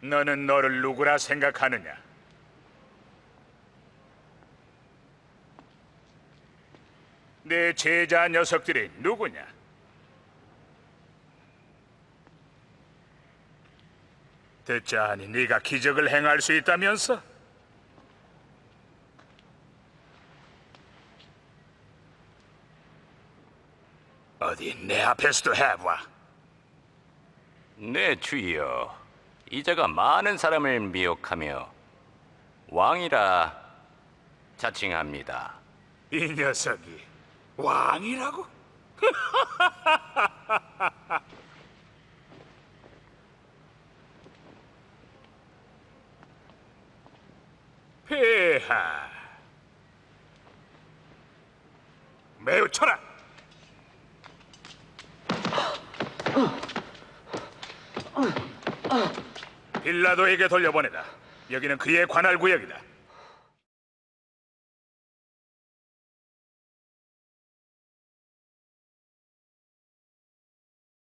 너는 너를 누구라 생각하느냐? 내 제자 녀석들이 누구냐? 듣자하니 네가 기적을 행할 수 있다면서? 어디 내 앞에서도 해봐. 네, 주여. 이자가 많은 사람을 미혹하며 왕이라 자칭합니다. 이 녀석이 왕이라고? 폐하 매우 쳐라 빌라도에게 돌려보내다 여기는 그의 관할 구역이다